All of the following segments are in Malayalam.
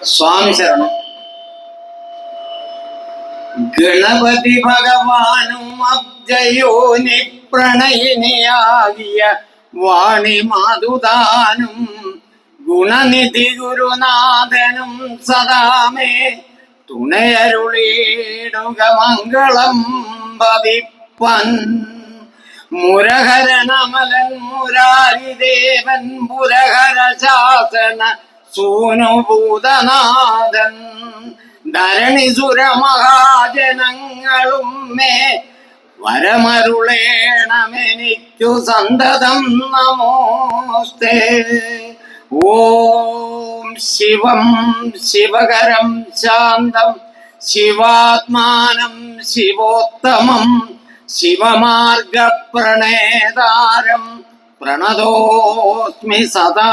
സ്വാമി ശരണം. ഗണപതി ഭഗവാനും അബ്ജയോ പ്രണയിനിയാകിയ വാണി മാതുദാനും ഗുണനിധി ഗുരുനാഥനും സദാമേ തുണയരുളീടുക മംഗളം പതിപ്പൻ മുരഹരനമലൻ മുരാരിദേവൻ പുരഹര ശാസന സൂനുഭൂതനാഥൻ ധരണിസുര മഹാജനങ്ങളും മേ വരമരുളേണമെനിക്കു സന്തതം നമോസ്തേ. ഓം ശിവം ശിവകരം ശാന്തം ശിവാത്മാനം ശിവോത്തമം ശിവമാർഗപ്രണേതാരം പ്രണതോസ്മി प्रणतोऽस्मि सदा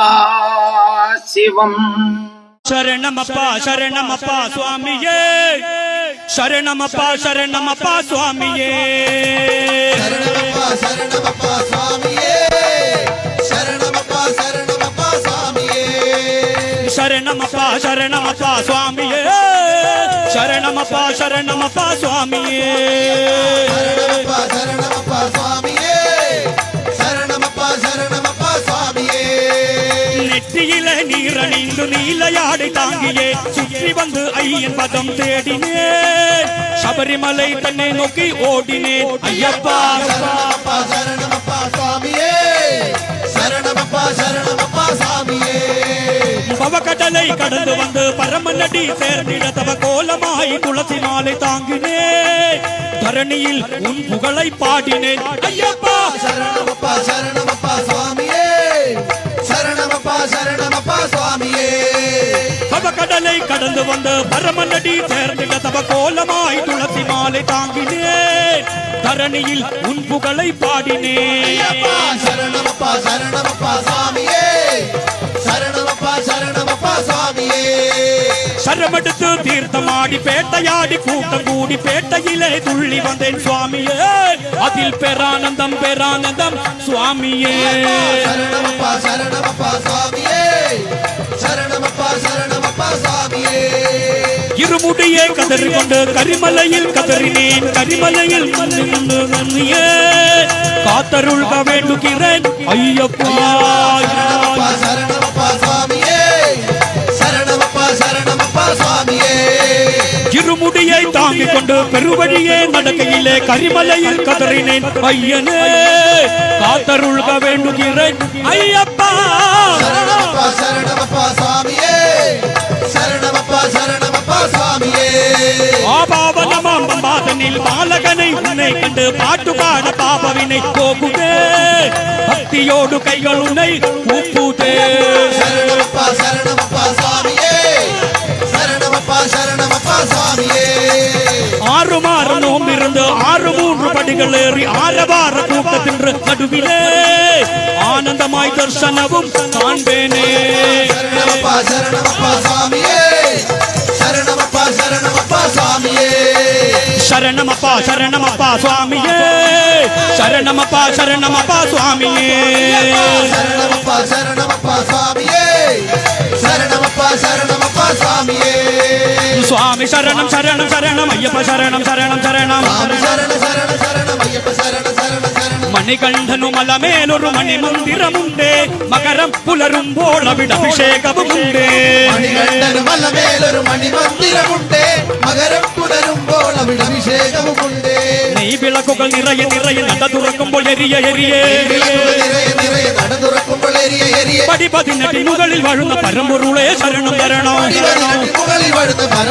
शिवम्। शरणमपा शरणमपा स्वामिये। शरणमपा शरणमपा स्वामिये। शरणमपा शरणमपा स्वामिये। शरणमपा शरणमपा स्वामिये। शरणमपा शरणमपा स्वामिये। शरणमपा शरणमपा स्वामिये। शरणमपा शरणमपा நீரணிந்து நீலையாடை தாங்கியே. சுற்றி வந்து ஐயன் பதம் தேடினே சபரிமலை தன்னை நோக்கி ஓடினே ஐயப்பா சரணமப்பா சாமியே சரணமப்பா சரணமப்பா சாமியே பவகடலை கடந்து வந்து பரமநடி சேர்ந்திட தவ கோலமாய் துளசி மாலை தாங்கினே தரணியில் உன் புகழை பாடினேன். ஐயப்பா. சரணமப்பா சரணமப்பா சுவாமி சரணமப்பா சுவாமியே. கடலை கடந்து வந்த பரமநடி சேர்ந்திட தவ கோலமாய் துளசி மாலை தாங்கினேன். தரணியில் உன் புகழை பாடினேன். சரணமப்பா சரணமப்பா சுவாமியே. சரணமப்பா சரணமப்பா எடுத்து தீர்த்தமாடி பேட்டையாடி கூட்டம் கூடி பேட்டையிலே துள்ளி வந்தேன் சுவாமியே. அதில் பேரானந்தம் பேரானந்தம் சுவாமியே. சரணமப்பா சரணமப்பா சுவாமியே. சரணமப்பா சரணமப்பா சுவாமியே. இருமுடியே கதறி கொண்டு கரிமலையில் கதறினேன் கரிமலையில் காத்தருள்க வேண்டுகிறேன் ஐயப்பா சரணப்பா உறுதியை தாங்கிக் கொண்டு பெருவழியே நடக்கையிலே கரிமலையில் கதறினேன். ஐயனே காத்தருள்க வேண்டுகிறேன். ஐயப்பா! சரணப்பா சரணப்பா சாமியே. சரணப்பா சரணப்பா சாமியே. ஆபாவனமாம் பாதனில் பாலகனை உன்னை கண்டு பாட்டு பாட பாபவினை போகுதே. பக்தியோடு கைகள் உன்னை உப்புதே ஆறு மூன்று படிகள் ஏறி ஆரவார கூட்டத்தின்று நடுவிலே ஆனந்தமாய் தர்சனவும் காண்பேனே ശരണമപ്പ ശരണമപ്പ സ്വാമിയേ ശരണമപ്പ ശരണമപ്പ സ്വാമിയേ சரணமப்பா சரணமப்பா சுவாமியே சரணமப்பா சரணமப்பா சுவாமியே ശരണമപ്പ ശരണമപ്പ സ്വാമിയേ ശരണമപ്പ ശരണമപ്പ സ്വാമി ശരണം ശരണം ശരണം അയ്യപ്പ ശരണം ശരണം ശരണം. മണികണ്ഠനു മലമേലൊരു മണിമന്ദിരമുണ്ട്. മകരം പുലരുമ്പോൾ അവിടെ അഭിഷേകവുമുണ്ടേ. മലമേലൊരു മണിമന്ദിരമുണ്ട്. മകരം പുലരുമ്പോൾ അവിടെ അഭിഷേകവുമുണ്ട്. നെയ് വിളക്കുകൾ നിറയെ നിറയെ നട തുറക്കുമ്പോൾ എരിയ എരിയേ. പടി പതിനെട്ടി മുകളിൽ വാഴുന്ന പരമ്പൊരുളെ ശരണം തരണം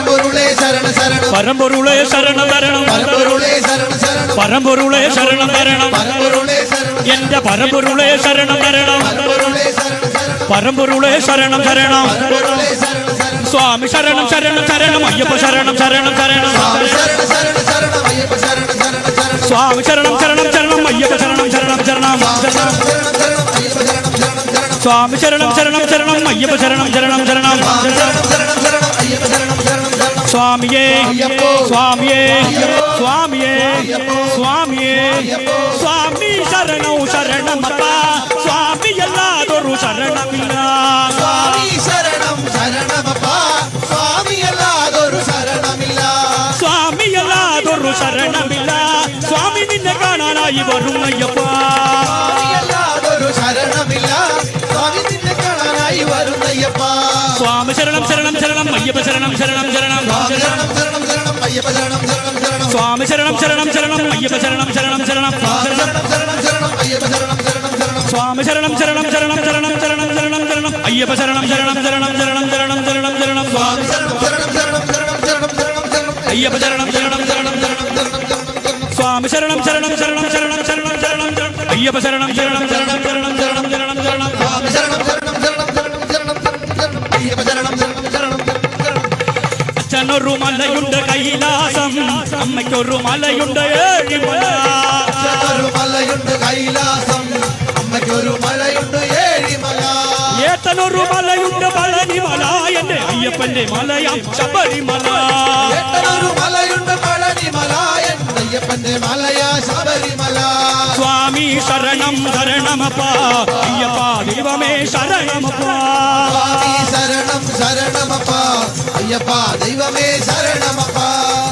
പരമ്പൊരുളെ ശരണ ശരണം പരമ്പൊരുളെ ശരണം തരണം പരമ്പൊരുളെ ശരണ ശരണം പരമ്പൊരുളെ ശരണം തരണം പരമ്പൊരുളെ ശരണ എന്റെ പരമ്പൊരുളെ ശരണം തരണം പരമ്പൊരുളെ ശരണ പരമ്പൊരുളെ ശരണ ശരണം സ്വാമി ശരണം ശരണം ശരണം അയ്യപ്പ ശരണം ശരണം ശരണം സ്വാമി ശരണം ശരണം ശരണം അയ്യപ്പ ശരണം ശരണം ശരണം സ്വാമി ശരണം ശരണം ശരണം അയ്യപ്പ ശരണം ശരണം ശരണം சுவாமியே சுவாமியே சுவாமியே சுவாமியே. சுவாமி சரணம் சரணமப்பா சுவாமி எல்லாதொரு சரணமில்லா. சுவாமி சரணம் சரணமப்பா சுவாமி எல்லாதொரு சரணமில்லா. சுவாமி எல்லாதொரு சரணமில்லா. சுவாமி நின்ன காணானாய் வரும் ஐயப்பா. സ്വാമി ശരണം ശരണം ശരണം അയ്യപ്പ ശരണം ശരണം ശരണം സ്വാമി ശരണം ശരണം ശരണം അയ്യപ്പ ശരണം ശരണം ശരണം സ്വാമി ശരണം ശരണം ശരണം ശരണം ശരണം ശരണം ശരണം അയ്യപ്പ ശരണം ശരണം ശരണം ശരണം ശരണം ശരണം ശരണം സ്വാമി അയ്യപ്പ ശരണം ശരണം ശരണം ശരണം സ്വാമി ശരണം ശരണം ശരണം ശരണം ശരണം ശരണം അയ്യപ്പ ശരണം ശരണം ശരണം അച്ഛനൊരു മലയുണ്ട് കൈലാസം അമ്മയ്ക്കൊരു മലയുണ്ട് ഏഴിമല ഒരു മലയുണ്ട് കൈലാസം അമ്മയ്ക്കൊരു മലയുണ്ട് ഏഴിമല ഏത്തനൊരു മലയുണ്ട് പളനിമല എന്റെ അയ്യപ്പന്റെ മലയാം ശബരിമല എട്ടനൊരു മലയുണ്ട് പഴനിമല അയ്യപ്പന്റെ മലയാ ശബരിമല. സ്വാമി ശരണം ശരണമപ്പ. അയ്യപ്പ ദൈവമേ ശരണമപ്പ. ശരണം ശരണമപ്പ. അയ്യപ്പ ദൈവമേ ശരണമപ്പ.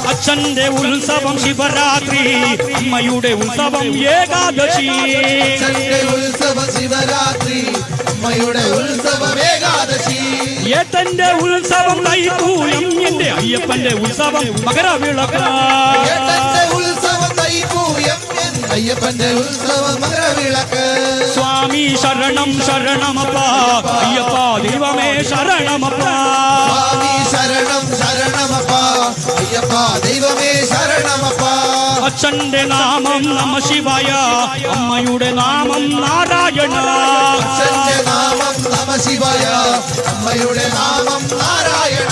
അച്ഛന്റെ ഉത്സവം ശിവരാത്രി അമ്മയുടെ ഉത്സവം ഏകാദശി. അച്ഛന്റെ ഉത്സവം ശിവരാത്രി അമ്മയുടെ ഉത്സവം ഏകാദശി. ഏട്ടന്റെ ഉത്സവം തൈപ്പൂയം എന്റെ അയ്യപ്പന്റെ ഉത്സവം മകരവിളക്ക. എൻ അയ്യപ്പന്റെ ഉത്സവം മകരവിളക്ക് സ്വാമി ശരണം ശരണമപ്പ അയ്യപ്പ ദൈവമേ ശരണമപ്പ സ്വാമി ശരണം ശരണമപ്പ അയ്യപ്പ ദൈവമേ ശരണമപ്പ അച്ഛന്റെ നാമം നമ ശിവായ അമ്മയുടെ നാമം നാരായണ അച്ഛന്റെ നാമം നമ ശിവായ അമ്മയുടെ നാമം നാരായണ അമ്മേ നാരായണ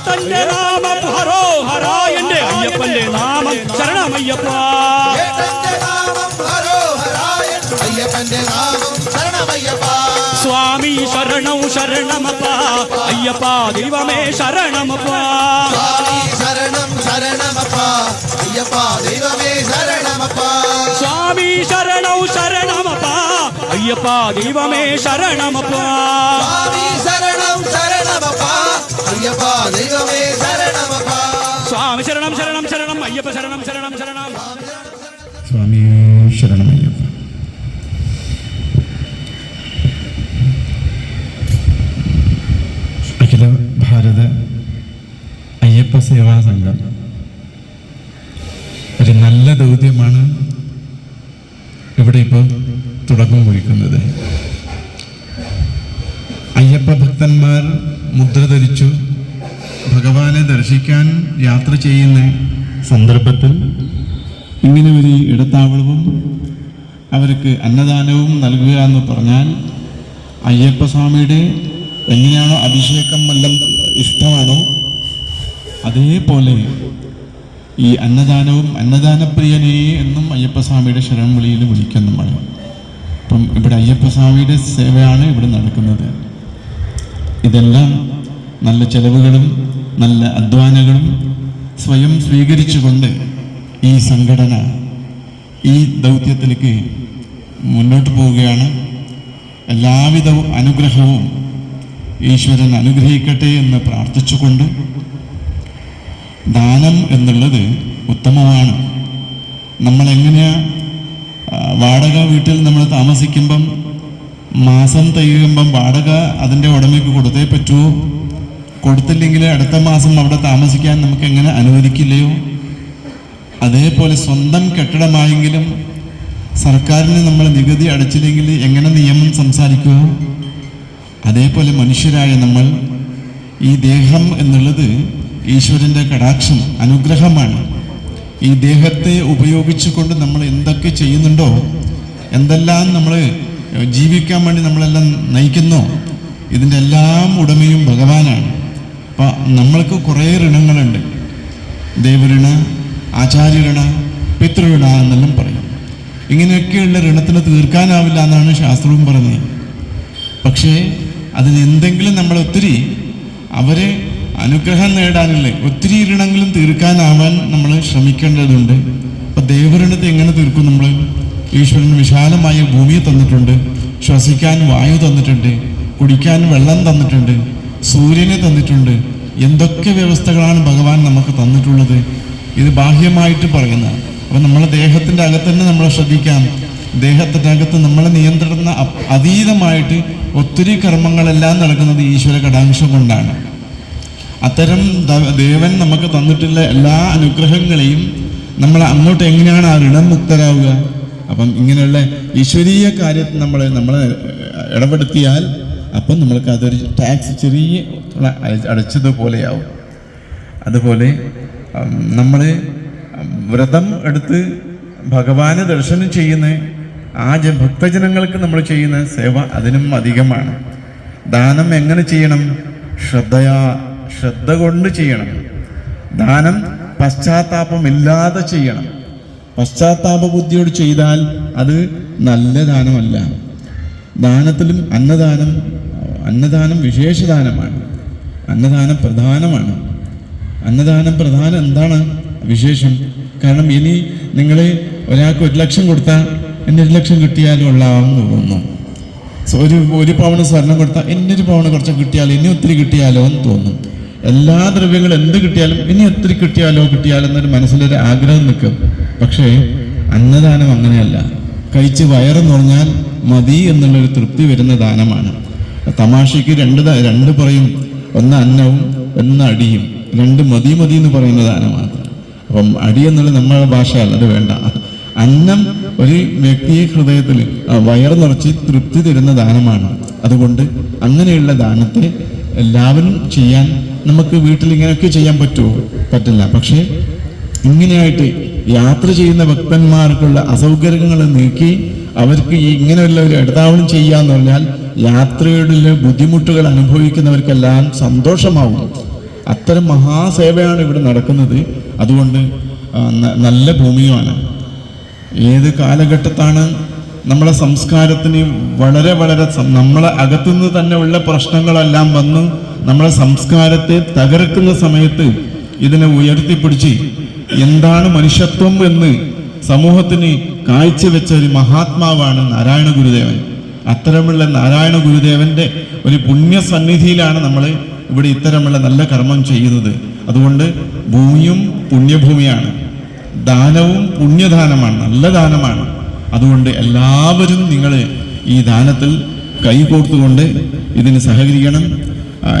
ഏത്തന്റെ നാമം ഹരോ ഹര എന്റെ അയ്യപ്പന്റെ നാമം ശരണമയ്യപ്പ ഏട്ടന്റെ നാമം ഹരോഹരായ അയ്യപ്പന്റെ നാമം ശരണമയ്യപ്പ സ്വാമി ശരണൗ ശരണമപ്പ അയ്യപ്പ ദൈവമേ ശരണമപ്പ സ്വാമി ശരണം ശരണമപ്പ അയ്യപ്പ ദൈവമേ ശരണമപ്പ സ്വാമി ശരണൗ ശരണമപ്പ അയ്യപ്പ ദൈവമേ ശരണമപ്പ സ്വാമി ശരണം ശരണമപ്പ അയ്യപ്പ ദൈവമേ ശരണമപ്പ. സ്വാമി ശരണം ശരണം ശരണം അയ്യപ്പ ശരണം ശരണം ശരണം. സ്വാമി ശരണമയ്യപ്പ അഖില ഭാരത അയ്യപ്പ സേവാ സംഘം. ഒരു നല്ല ദൗത്യമാണ് ഇവിടെ ഇപ്പോൾ തുടക്കം കുറിക്കുന്നത്. അയ്യപ്പ ഭക്തന്മാർ മുദ്ര ധരിച്ചു ഭഗവാനെ ദർശിക്കാൻ യാത്ര ചെയ്യുന്ന സന്ദർഭത്തിൽ ഇങ്ങനെ ഒരു ഇടത്താവളവും അവർക്ക് അന്നദാനവും നൽകുക എന്ന് പറഞ്ഞാൽ അയ്യപ്പസ്വാമിയുടെ എങ്ങനെയാണോ അഭിഷേകം വല്ലം ഇഷ്ടമാണോ അതേപോലെ ഈ അന്നദാനവും അന്നദാനപ്രിയനേ എന്നും അയ്യപ്പസ്വാമിയുടെ ശരണം വിളിയിൽ വിളിക്കും നമ്മൾ അപ്പം ഇവിടെ അയ്യപ്പസ്വാമിയുടെ സേവയാണ് ഇവിടെ നടക്കുന്നത്. ഇതെല്ലാം നല്ല ചെലവുകളും നല്ല അധ്വാനങ്ങളും സ്വയം സ്വീകരിച്ചുകൊണ്ട് ഈ സംഘടന ഈ ദൗത്യത്തിലേക്ക് മുന്നോട്ട് പോവുകയാണ്. എല്ലാവിധ അനുഗ്രഹവും ഈശ്വരൻ അനുഗ്രഹിക്കട്ടെ എന്ന് പ്രാർത്ഥിച്ചുകൊണ്ട് ദാനം എന്നുള്ളത് ഉത്തമമാണ്. നമ്മളെങ്ങനെയാ വാടക വീട്ടിൽ നമ്മൾ താമസിക്കുമ്പം മാസം തികയുമ്പം വാടക അതിന്റെ ഉടമയ്ക്ക് കൊടുത്തേ പറ്റുമോ കൊടുത്തില്ലെങ്കിൽ അടുത്ത മാസം അവിടെ താമസിക്കാൻ നമുക്ക് എങ്ങനെ അനുവദിക്കില്ലയോ? അതേപോലെ സ്വന്തം കെട്ടിടമായെങ്കിലും സർക്കാരിന് നമ്മൾ നികുതി അടച്ചില്ലെങ്കിൽ എങ്ങനെ നിയമം സംസാരിക്കുമോ അതേപോലെ മനുഷ്യരായ നമ്മൾ ഈ ദേഹം എന്നുള്ളത് ഈശ്വരന്റെ കടാക്ഷം അനുഗ്രഹമാണ്. ഈ ദേഹത്തെ ഉപയോഗിച്ചുകൊണ്ട് നമ്മൾ എന്തൊക്കെ ചെയ്യുന്നുണ്ടോ എന്തെല്ലാം നമ്മൾ ജീവിക്കാൻ വേണ്ടി നമ്മളെല്ലാം നയിക്കുന്നോ ഇതിന്റെ എല്ലാം ഉടമയും ഭഗവാനാണ്. അപ്പം നമ്മൾക്ക് കുറേ ഋണങ്ങളുണ്ട്. ദേവഋണ ആചാര്യഋണ പിതൃഋണ എന്നെല്ലാം പറയും. ഇങ്ങനെയൊക്കെയുള്ള ഋണത്തിന് തീർക്കാനാവില്ല എന്നാണ് ശാസ്ത്രവും പറഞ്ഞത് പക്ഷേ അതിന് എന്തെങ്കിലും നമ്മൾ ഒത്തിരി അവരെ അനുഗ്രഹം നേടാനുള്ള ഒത്തിരി ഋണങ്ങളും തീർക്കാനാവാൻ നമ്മൾ ശ്രമിക്കേണ്ടതുണ്ട്. അപ്പോൾ ദേവഋണത്തെ എങ്ങനെ തീർക്കും നമ്മൾ? ഈശ്വരൻ വിശാലമായ ഭൂമി തന്നിട്ടുണ്ട് ശ്വസിക്കാൻ വായു തന്നിട്ടുണ്ട് കുടിക്കാൻ വെള്ളം തന്നിട്ടുണ്ട് സൂര്യനെ തന്നിട്ടുണ്ട് എന്തൊക്കെ വ്യവസ്ഥകളാണ് ഭഗവാൻ നമുക്ക് തന്നിട്ടുള്ളത്? ഇത് ബാഹ്യമായിട്ട് പറയുന്നതാണ്. അപ്പം നമ്മളെ ദേഹത്തിന്റെ അകത്ത് തന്നെ നമ്മൾ ശ്രദ്ധിക്കാം. ദേഹത്തിന്റെ അകത്ത് നമ്മളെ നിയന്ത്രിക്കുന്ന അതീതമായിട്ട് ഒത്തിരി കർമ്മങ്ങളെല്ലാം നടക്കുന്നത് ഈശ്വര കടാംശം കൊണ്ടാണ്. അത്തരം ദേവൻ നമുക്ക് തന്നിട്ടുള്ള എല്ലാ അനുഗ്രഹങ്ങളെയും നമ്മൾ അങ്ങോട്ട് എങ്ങനെയാണ് ആ ഋണം മുക്തരാവുക? അപ്പം ഇങ്ങനെയുള്ള ഈശ്വരീയ കാര്യത്തിൽ നമ്മൾ നമ്മളെ ഇടപെടുത്തിയാൽ അപ്പം നമ്മൾക്ക് അതൊരു ടാക്സ് ചെറിയ അടച്ചതുപോലെയാവും. അതുപോലെ നമ്മൾ വ്രതം എടുത്ത് ഭഗവാന് ദർശനം ചെയ്യുന്ന ആ ജ ഭക്തജനങ്ങൾക്ക് നമ്മൾ ചെയ്യുന്ന സേവ അതിനും അധികമാണ്. ദാനം എങ്ങനെ ചെയ്യണം? ശ്രദ്ധയാ ശ്രദ്ധ കൊണ്ട് ചെയ്യണം. ദാനം പശ്ചാത്താപമില്ലാതെ ചെയ്യണം. പശ്ചാത്താപ ബുദ്ധിയോട് ചെയ്താൽ അത് നല്ല ദാനമല്ല. ദാനത്തിലും അന്നദാനം അന്നദാനം വിശേഷദാനമാണ്. അന്നദാനം പ്രധാനമാണ്. അന്നദാനം പ്രധാനം എന്താണ് വിശേഷം? കാരണം ഇനി നിങ്ങൾ ഒരാൾക്ക് ഒരു ലക്ഷം കൊടുത്താൽ എന്നെ ഒരു ലക്ഷം കിട്ടിയാലും ഉള്ളാവെന്ന് തോന്നുന്നു. ഒരു ഒരു പവണ് സ്വർണം കൊടുത്താൽ എന്നൊരു പവണ് കുറച്ച് കിട്ടിയാലോ ഇനി ഒത്തിരി കിട്ടിയാലോ എന്ന് തോന്നും. എല്ലാ ദ്രവ്യങ്ങളും എന്ത് കിട്ടിയാലും ഇനി ഒത്തിരി കിട്ടിയാലോ കിട്ടിയാലോ എന്നൊരു മനസ്സിലൊരു ആഗ്രഹം നിൽക്കും. പക്ഷേ അന്നദാനം അങ്ങനെയല്ല. കഴിച്ച് വയറ് നിറഞ്ഞാൽ മതി എന്നുള്ളൊരു തൃപ്തി വരുന്ന ദാനമാണ്. തമാശയ്ക്ക് രണ്ട് രണ്ട് പറയും. ഒന്ന് അന്നവും ഒന്ന് അടിയും. രണ്ട് മതി മതി എന്ന് പറയുന്ന ദാനമാണ് അപ്പം അടി എന്നുള്ള നമ്മുടെ ഭാഷ അത് വേണ്ട. അന്നം ഒരു വ്യക്തിയെ ഹൃദയത്തിൽ വയർ നിറച്ച് തൃപ്തി തരുന്ന ദാനമാണ്. അതുകൊണ്ട് അങ്ങനെയുള്ള ദാനത്തെ എല്ലാവരും ചെയ്യാൻ നമുക്ക് വീട്ടിൽ ഇങ്ങനെയൊക്കെ ചെയ്യാൻ പറ്റുമോ? പറ്റില്ല. പക്ഷേ ഇങ്ങനെയായിട്ട് യാത്ര ചെയ്യുന്ന ഭക്തന്മാർക്കുള്ള അസൗകര്യങ്ങൾ നീക്കി അവർക്ക് ഇങ്ങനെയുള്ള ഒരു ഇടതാവണം ചെയ്യാന്ന് പറഞ്ഞാൽ യാത്രയുടെ ബുദ്ധിമുട്ടുകൾ അനുഭവിക്കുന്നവർക്കെല്ലാം സന്തോഷമാവും. അത്തരം മഹാസേവയാണ് ഇവിടെ നടക്കുന്നത്. അതുകൊണ്ട് നല്ല ഭൂമിയുമാണ്. ഏത് കാലഘട്ടത്താണ് നമ്മളെ സംസ്കാരത്തിന് വളരെ വളരെ നമ്മളെ അകത്തുനിന്ന് തന്നെ ഉള്ള പ്രശ്നങ്ങളെല്ലാം വന്ന് നമ്മളെ സംസ്കാരത്തെ തകർക്കുന്ന സമയത്ത് ഇതിനെ ഉയർത്തിപ്പിടിച്ച് എന്താണ് മനുഷ്യത്വം എന്ന് സമൂഹത്തിന് കാഴ്ചവെച്ച ഒരു മഹാത്മാവാണ് നാരായണ ഗുരുദേവൻ. അത്തരമുള്ള നാരായണ ഗുരുദേവന്റെ ഒരു പുണ്യസന്നിധിയിലാണ് നമ്മൾ ഇവിടെ ഇത്തരമുള്ള നല്ല കർമ്മം ചെയ്യുന്നത്. അതുകൊണ്ട് ഭൂമിയും പുണ്യഭൂമിയാണ്. ദാനവും പുണ്യദാനമാണ്. നല്ല ദാനമാണ്. അതുകൊണ്ട് എല്ലാവരും നിങ്ങൾ ഈ ദാനത്തിൽ കൈകോർത്തുകൊണ്ട് ഇതിന് സഹകരിക്കണം.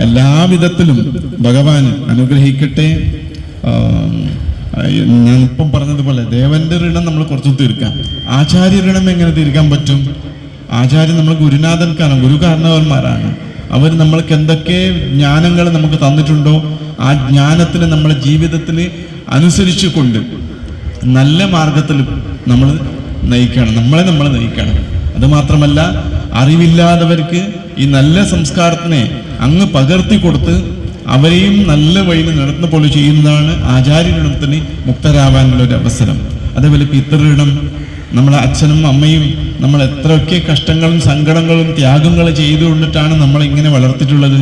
എല്ലാവിധത്തിലും ഭഗവാൻ അനുഗ്രഹിക്കട്ടെ. ഞാൻ ഇപ്പം പറഞ്ഞതുപോലെ ദേവന്റെ ഋണം നമ്മൾ കുറച്ച് തീർക്കാം. ആചാര്യ ഋണം എങ്ങനെ തീർക്കാൻ പറ്റും? ആചാര്യൻ നമ്മൾ ഗുരുനാഥൻക്കാണ്. ഗുരു കാരണവന്മാരാണ്. അവർ നമ്മൾക്ക് എന്തൊക്കെ ജ്ഞാനങ്ങൾ നമുക്ക് തന്നിട്ടുണ്ടോ ആ ജ്ഞാനത്തിന് നമ്മളെ ജീവിതത്തിൽ അനുസരിച്ച് കൊണ്ട് നല്ല മാർഗത്തിൽ നമ്മൾ നയിക്കണം. നമ്മളെ നമ്മൾ നയിക്കണം. അതുമാത്രമല്ല അറിവില്ലാത്തവർക്ക് ഈ നല്ല സംസ്കാരത്തിനെ അങ്ങ് പകർത്തി കൊടുത്ത് അവരെയും നല്ല വഴിയിൽ നടത്തുന്ന പോലെ ചെയ്യുന്നതാണ് ആചാര്യനിടത്തിന് മുക്തരാവാനുള്ള ഒരു അവസരം. അതേപോലെ പിതൃഗണം നമ്മളെ അച്ഛനും അമ്മയും നമ്മൾ എത്രയൊക്കെ കഷ്ടങ്ങളും സങ്കടങ്ങളും ത്യാഗങ്ങളും ചെയ്തുകൊണ്ടിട്ടാണ് നമ്മൾ ഇങ്ങനെ വളർത്തിയിട്ടുള്ളത്.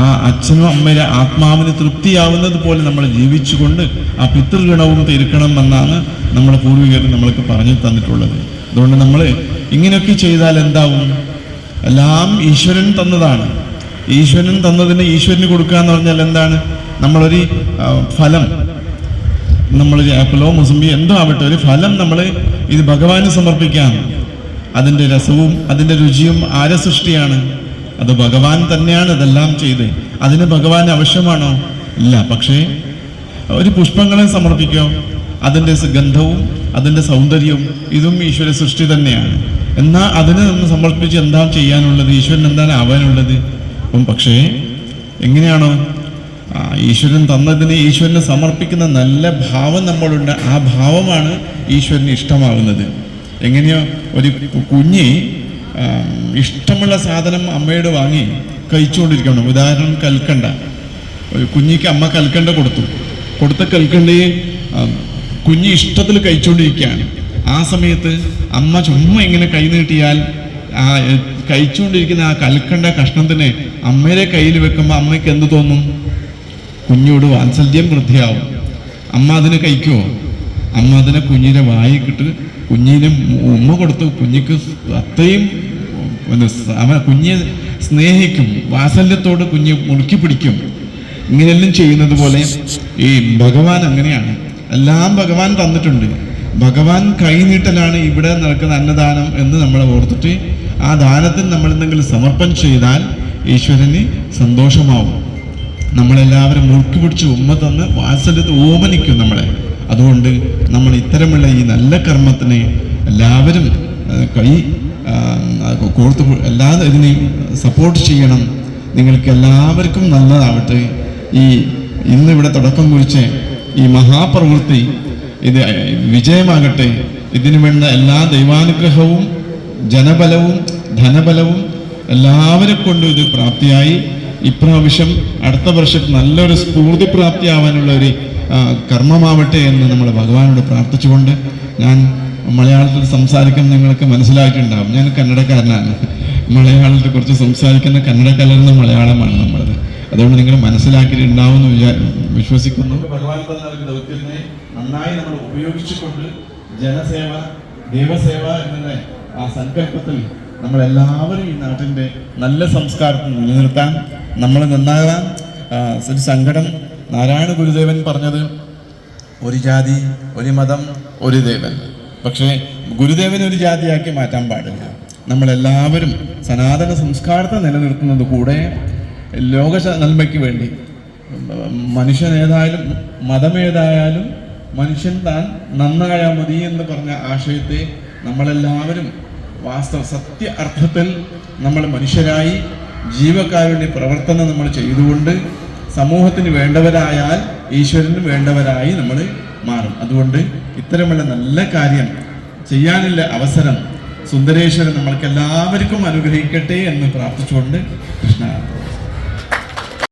ആ അച്ഛനും അമ്മയുടെ ആത്മാവിന് തൃപ്തിയാവുന്നത് പോലെ നമ്മൾ ജീവിച്ചുകൊണ്ട് ആ പിതൃഗണവും തീർക്കണം എന്നാണ് നമ്മുടെ പൂർവികർ നമ്മൾക്ക് പറഞ്ഞു തന്നിട്ടുള്ളത്. അതുകൊണ്ട് നമ്മൾ ഇങ്ങനെയൊക്കെ ചെയ്താൽ എന്താവും? എല്ലാം ഈശ്വരൻ തന്നതാണ്. ഈശ്വരൻ തന്നതിന് ഈശ്വരന് കൊടുക്കുക എന്ന് പറഞ്ഞാൽ എന്താണ്? നമ്മളൊരു ഫലം. നമ്മളൊരു ആപ്പിളോ മുസമ്പി എന്തോ ആവട്ടെ ഒരു ഫലം നമ്മൾ ഇത് ഭഗവാന് സമർപ്പിക്കാം. അതിന്റെ രസവും അതിന്റെ രുചിയും ആരെ സൃഷ്ടിയാണ്? അത് ഭഗവാൻ തന്നെയാണ് ഇതെല്ലാം ചെയ്ത്. അതിന് ഭഗവാൻ ആവശ്യമാണോ? ഇല്ല. പക്ഷേ ഒരു പുഷ്പങ്ങളെ സമർപ്പിക്കാം? അതിന്റെ ഗന്ധവും അതിന്റെ സൗന്ദര്യവും ഇതും ഈശ്വര സൃഷ്ടി തന്നെയാണ്. എന്നാൽ അതിന് നമ്മൾ സമർപ്പിച്ച് എന്താ ചെയ്യാനുള്ളത്? ഈശ്വരൻ എന്താണ് ആവാനുള്ളത്? അപ്പം പക്ഷേ എങ്ങനെയാണോ? ഈശ്വരൻ തന്നതിന് ഈശ്വരന് സമർപ്പിക്കുന്ന നല്ല ഭാവം നമ്മളുണ്ട്. ആ ഭാവമാണ് ഈശ്വരന് ഇഷ്ടമാകുന്നത് എങ്ങനെയോ ഒരു കുഞ്ഞി ഇഷ്ടമുള്ള സാധനം അമ്മയോട് വാങ്ങി കഴിച്ചുകൊണ്ടിരിക്കണം ഉദാഹരണം കൽക്കണ്ട. ഒരു കുഞ്ഞിക്ക് അമ്മ കൽക്കണ്ട കൊടുത്തു. കൊടുത്ത കൽക്കണ്ടയെ കുഞ്ഞി ഇഷ്ടത്തിൽ കഴിച്ചുകൊണ്ടിരിക്കുകയാണ്. ആ സമയത്ത് അമ്മ ചുമ്മാ ഇങ്ങനെ കൈ നീട്ടിയാൽ ആ കഴിച്ചുകൊണ്ടിരിക്കുന്ന ആ കൽക്കണ്ട കഷ്ണത്തിനെ അമ്മയുടെ കയ്യിൽ വെക്കുമ്പോൾ അമ്മയ്ക്ക് എന്ത് തോന്നും? കുഞ്ഞോട് വാത്സല്യം വൃദ്ധിയാവും. അമ്മ അതിനെ കഴിക്കുമോ അമ്മ അതിനെ കുഞ്ഞിനെ വായിക്കിട്ട് കുഞ്ഞിന് ഉമ്മ കൊടുത്ത് കുഞ്ഞിക്ക് അത്രയും അവൻ കുഞ്ഞിനെ സ്നേഹിക്കും വാത്സല്യത്തോട് കുഞ്ഞ് മുറുക്കി പിടിക്കും. ഇങ്ങനെയെല്ലാം ചെയ്യുന്നത് പോലെ ഈ ഭഗവാൻ അങ്ങനെയാണ്. എല്ലാം ഭഗവാൻ തന്നിട്ടുണ്ട്. ഭഗവാൻ കൈനീട്ടലാണ് ഇവിടെ നടക്കുന്ന അന്നദാനം എന്ന് നമ്മൾ ഓർത്തിട്ട് ആ ദാനത്തിന് നമ്മൾ എന്തെങ്കിലും സമർപ്പണം ചെയ്താൽ ഈശ്വരന് സന്തോഷമാവും. നമ്മളെല്ലാവരും മുറുക്കി പിടിച്ച് ഉമ്മ തന്ന് വാത്സല്യത്തിൽ ഓമനിക്കും നമ്മളെ. അതുകൊണ്ട് നമ്മൾ ഇത്തരമുള്ള ഈ നല്ല കർമ്മത്തിനെ എല്ലാവരും കൈ കോർത്തു എല്ലാ ഇതിനെയും സപ്പോർട്ട് ചെയ്യണം. നിങ്ങൾക്ക് എല്ലാവർക്കും നല്ലതാവട്ടെ. ഈ ഇന്നിവിടെ തുടക്കം കുറിച്ച് ഈ മഹാപ്രവൃത്തി ഇത് വിജയമാകട്ടെ. ഇതിനു വേണ്ട എല്ലാ ദൈവാനുഗ്രഹവും ജനബലവും ധനബലവും എല്ലാവരെ കൊണ്ടും ഇത് പ്രാപ്തിയായി. ഇപ്രാവശ്യം അടുത്ത വർഷം നല്ലൊരു സ്ഫൂർതി പ്രാപ്തിയാവാനുള്ള ഒരു കർമ്മമാവട്ടെ എന്ന് നമ്മൾ ഭഗവാനോട് പ്രാർത്ഥിച്ചുകൊണ്ട് ഞാൻ മലയാളത്തിൽ സംസാരിക്കാൻ നിങ്ങൾക്ക് മനസ്സിലായിട്ടുണ്ടാവും. ഞാൻ കന്നഡക്കാരനാണ്. മലയാളത്തിൽ കുറച്ച് സംസാരിക്കുന്ന കന്നഡ മലയാളമാണ് നമ്മളത്. അതുകൊണ്ട് നിങ്ങൾ മനസ്സിലാക്കിയിട്ടുണ്ടാവും എന്ന് വിചാ വിശ്വസിക്കുന്നു. തന്ന നന്നായി നമ്മൾ ഉപയോഗിച്ചുകൊണ്ട് ജനസേവ ദൈവസേവ എന്നതിനെ ആ സങ്കല്പത്തിൽ നമ്മളെല്ലാവരും ഈ നാട്ടിന്റെ നല്ല സംസ്കാരത്തിൽ നിലനിർത്താൻ നമ്മൾ നന്നാകാൻ ഒരു സങ്കടം നാരായണ ഗുരുദേവൻ പറഞ്ഞത് ഒരു ജാതി ഒരു മതം ഒരു ദേവൻ. പക്ഷേ ഗുരുദേവനെ ഒരു ജാതിയാക്കി മാറ്റാൻ പാടില്ല. നമ്മളെല്ലാവരും സനാതന സംസ്കാരത്തെ നിലനിർത്തുന്നത് കൂടെ ലോക നന്മയ്ക്ക് വേണ്ടി. മനുഷ്യൻ ഏതായാലും മതമേതായാലും മനുഷ്യൻ താൻ നന്നായാൽ മതി എന്ന് പറഞ്ഞ ആശയത്തെ നമ്മളെല്ലാവരും വാസ്തവ സത്യ അർത്ഥത്തിൽ നമ്മൾ മനുഷ്യരായി ജീവകാരുണ്യ പ്രവർത്തനം നമ്മൾ ചെയ്തുകൊണ്ട് സമൂഹത്തിന് വേണ്ടവരായാൽ ഈശ്വരന് വേണ്ടവരായി നമ്മൾ മാറും. അതുകൊണ്ട് ഇത്തരമുള്ള നല്ല കാര്യം ചെയ്യാനുള്ള അവസരം സുന്ദരേശ്വരൻ നമ്മൾക്ക് എല്ലാവർക്കും അനുഗ്രഹിക്കട്ടെ എന്ന് പ്രാർത്ഥിച്ചുകൊണ്ട് കൃഷ്ണ